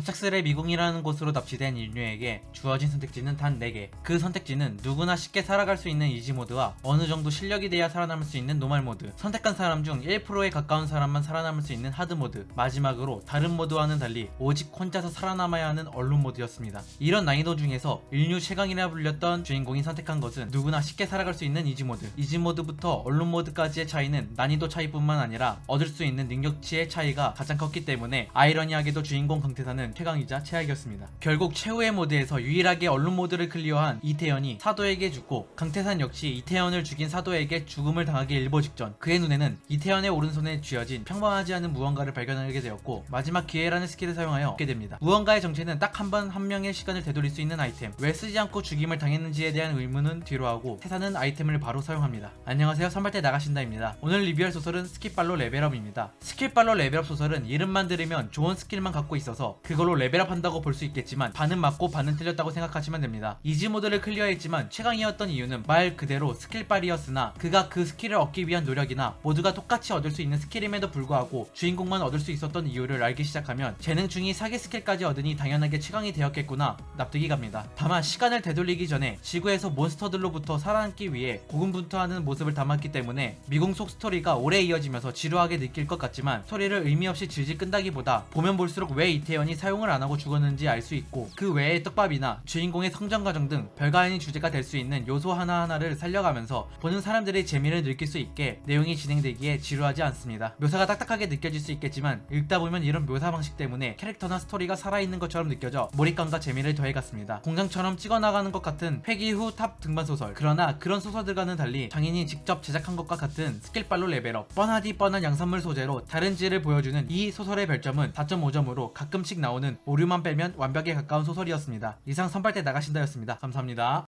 갑작스레 미궁이라는 곳으로 납치된 인류에게 주어진 선택지는 단 4개. 그 선택지는 누구나 쉽게 살아갈 수 있는 이지 모드와 어느 정도 실력이 돼야 살아남을 수 있는 노말 모드. 선택한 사람 중 1%에 가까운 사람만 살아남을 수 있는 하드 모드. 마지막으로 다른 모드와는 달리 오직 혼자서 살아남아야 하는 언론 모드였습니다. 이런 난이도 중에서 인류 최강이라 불렸던 주인공이 선택한 것은 누구나 쉽게 살아갈 수 있는 이지 모드. 이지 모드부터 언론 모드까지의 차이는 난이도 차이뿐만 아니라 얻을 수 있는 능력치의 차이가 가장 컸기 때문에 아이러니하게도 주인공 강태사는 최강이자 최악이었습니다. 결국 최후의 모드에서 유일하게 언론 모드를 클리어한 이태현이 사도에게 죽고 강태산 역시 이태현을 죽인 사도에게 죽음을 당하기 일보 직전 그의 눈에는 이태현의 오른손에 쥐어진 평범하지 않은 무언가를 발견하게 되었고 마지막 기회라는 스킬을 사용하여 얻게 됩니다. 무언가의 정체는 딱 한 번한 명의 시간을 되돌릴 수 있는 아이템 왜 쓰지 않고 죽임을 당했는지에 대한 의문은 뒤로 하고 태사는 아이템을 바로 사용합니다. 안녕하세요 선발대 나가신다입니다. 오늘 리뷰할 소설은 스킵발로 레벨업입니다. 스킬발로 레벨업 소설은 이름만 들으면 좋은 스킬만 갖고 있어서 그 걸로 레벨업 한다고 볼 수 있겠지만 반은 맞고 반은 틀렸다고 생각하시면 됩니다. 이지 모드를 클리어했지만 최강이었던 이유는 말 그대로 스킬빨이었으나 그가 그 스킬을 얻기 위한 노력이나 모두가 똑같이 얻을 수 있는 스킬임에도 불구하고 주인공만 얻을 수 있었던 이유를 알기 시작하면 재능충이 사기 스킬까지 얻으니 당연하게 최강이 되었겠구나 납득이 갑니다. 다만 시간을 되돌리기 전에 지구에서 몬스터들로부터 살아남기 위해 고군분투하는 모습을 담았기 때문에 미궁 속 스토리가 오래 이어지면서 지루하게 느낄 것 같지만 스토리를 의미 없이 질질 끈다기보다 보면 볼수록 왜 이태원이 사용을 안 하고 죽었는지 알 수 있고 그 외의 떡밥이나 주인공의 성장 과정 등 별거 아닌 주제가 될 수 있는 요소 하나하나를 살려가면서 보는 사람들이 재미를 느낄 수 있게 내용이 진행되기에 지루하지 않습니다. 묘사가 딱딱하게 느껴질 수 있겠지만 읽다 보면 이런 묘사 방식 때문에 캐릭터나 스토리가 살아있는 것처럼 느껴져 몰입감과 재미를 더해갔습니다. 공장처럼 찍어나가는 것 같은 회기 후 탑 등반 소설. 그러나 그런 소설들과는 달리 장인이 직접 제작한 것과 같은 스킬빨로 레벨업. 뻔하디 뻔한 양산물 소재로 다른 질을 보여주는 이 소설의 별점은 4.5점으로 가끔씩 나오는 오류만 빼면 완벽에 가까운 소설이었습니다. 이상 선발대 나가신다였습니다. 감사합니다.